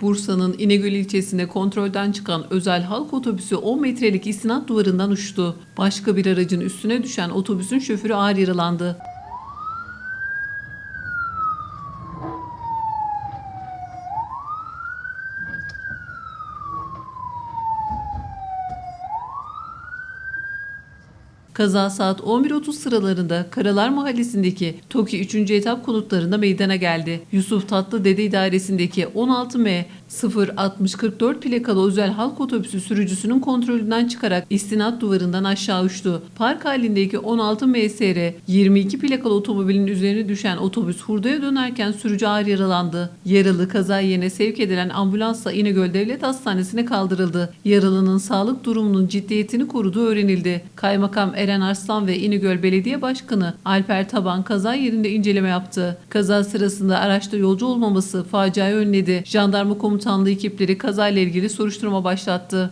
Bursa'nın İnegöl ilçesinde kontrolden çıkan özel halk otobüsü 10 metrelik istinat duvarından uçtu. Başka bir aracın üstüne düşen otobüsün şoförü ağır yaralandı. Kaza saat 11.30 sıralarında Karalar Mahallesi'ndeki TOKİ 3. etap konutlarında meydana geldi. Yusuf Tatlı Dede İdaresi'ndeki 16M 06044 plakalı özel halk otobüsü sürücüsünün kontrolünden çıkarak istinat duvarından aşağı uçtu. Park halindeki 16 MSR 22 plakalı otomobilin üzerine düşen otobüs hurdaya dönerken sürücü ağır yaralandı. Yaralı kaza yerine sevk edilen ambulansla İnegöl Devlet Hastanesi'ne kaldırıldı. Yaralının sağlık durumunun ciddiyetini koruduğu öğrenildi. Kaymakam Eren Arslan ve İnegöl Belediye Başkanı Alper Taban kaza yerinde inceleme yaptı. Kaza sırasında araçta yolcu olmaması faciayı önledi. Jandarma komutanlığı ekipleri kazayla ilgili soruşturma başlattı.